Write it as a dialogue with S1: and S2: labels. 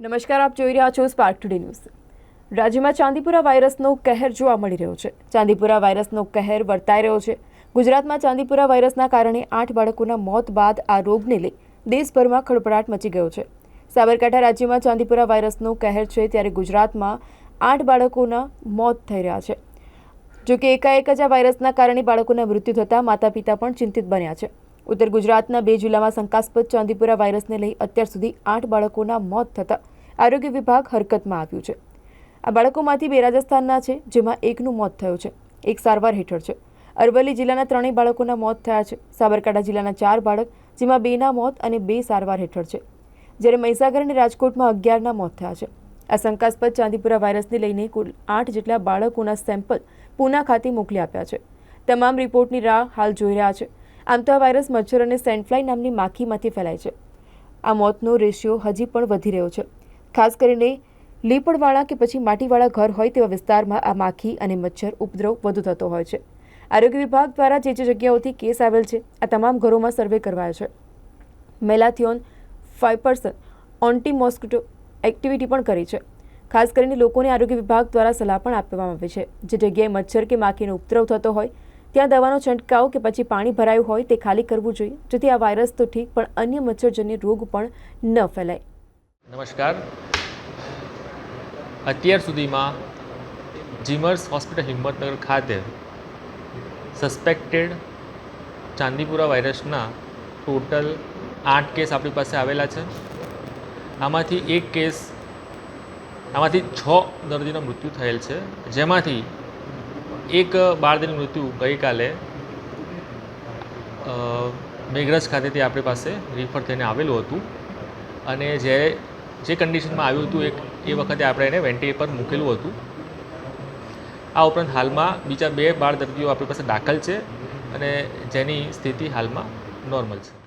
S1: નમસ્કાર, આપ જોઈ રહ્યા છો સ્પાર્ક ટુડે ન્યૂઝ રાજ્યમાં ચાંદીપુરા વાયરસનો કહેર જોવા મળી રહ્યો છે. ચાંદીપુરા વાયરસનો કહેર વર્તાઈ રહ્યો છે. ગુજરાતમાં ચાંદીપુરા વાયરસના કારણે આઠ બાળકોના મોત બાદ આ રોગને લઈ દેશભરમાં ખળભળાટ મચી ગયો છે. સાબરકાંઠા રાજ્યમાં ચાંદીપુરા વાયરસનો કહેર છે ત્યારે ગુજરાતમાં આઠ બાળકોના મોત થઈ રહ્યા છે. જો કે એકાએક જ આ વાયરસના કારણે બાળકોના મૃત્યુ થતાં માતા પિતા પણ ચિંતિત બન્યા છે. ઉત્તર ગુજરાતના બે જિલ્લામાં શંકાસ્પદ ચાંદીપુરા વાયરસને લઈ અત્યાર સુધી આઠ બાળકોના મોત થતાં આરોગ્ય વિભાગ હરકતમાં આવ્યું છે. આ બાળકોમાંથી બે રાજસ્થાનના છે, જેમાં એકનું મોત થયું છે. એક સારવાર હેઠળ છે. અરવલ્લી જિલ્લાના ત્રણેય બાળકોના મોત થયા છે. સાબરકાંઠા જિલ્લાના ચાર બાળક, જેમાં બેના મોત અને બે સારવાર હેઠળ છે. જ્યારે મહીસાગર અને રાજકોટમાં અગિયારના મોત થયા છે. આ શંકાસ્પદ ચાંદીપુરા વાયરસને લઈને કુલ આઠ જેટલા બાળકોના સેમ્પલ પૂના ખાતે મોકલી આપ્યા છે. તમામ રિપોર્ટની રાહ હાલ જોઈ રહ્યા છે. આમ તો આ વાયરસ મચ્છર અને સેન્ડફ્લાય નામની માખીમાંથી ફેલાય છે. આ મોતનો રેશિયો હજી પણ વધી રહ્યો છે. ખાસ કરીને લીપડવાળા કે પછી માટીવાળા ઘર હોય તેવા વિસ્તારમાં આ માખી અને મચ્છર ઉપદ્રવ વધુ થતો હોય છે. આરોગ્ય વિભાગ દ્વારા જે જે જગ્યાઓથી કેસ આવેલ છે, આ તમામ ઘરોમાં સર્વે કરવાયો છે. Malathion five percent anti mosquito activity પણ કરી છે. ખાસ કરીને લોકોને આરોગ્ય વિભાગ દ્વારા સલાહ પણ આપવામાં આવે છે. જે જગ્યાએ મચ્છર કે માખીનો ઉપદ્રવ થતો હોય ત્યાં દવાનો છંટકાવ કે પછી પાણી ભરાયું હોય તે ખાલી કરવું જોઈએ, જેથી આ વાયરસ તો ઠીક, પણ અન્ય મચ્છરજન્ય રોગ પણ ન ફેલાય.
S2: નમસ્કાર. અત્યાર સુધીમાં જીમર્સ હોસ્પિટલ હિંમતનગર ખાતે સસ્પેક્ટેડ ચાંદીપુરા વાયરસના ટોટલ આઠ કેસ આપણી પાસે આવેલા છે. આમાંથી એક કેસ, આમાંથી છ દર્દીનું મૃત્યુ થયેલ છે. જેમાંથી એક બાળદીનું મૃત્યુ ગઈકાલે મેઘરાજ ખાતેથી આપણી પાસે રિફર થઈને આવેલું હતું. અને જે જે કન્ડિશનમાં આવ્યું હતું એક, એ વખતે આપણે એને વેન્ટિલેટર પર મૂકેલું હતું. આ ઉપરાંત હાલમાં બીજા બે બાળ દર્દીઓ આપણી પાસે દાખલ છે અને જેની સ્થિતિ હાલમાં નોર્મલ છે.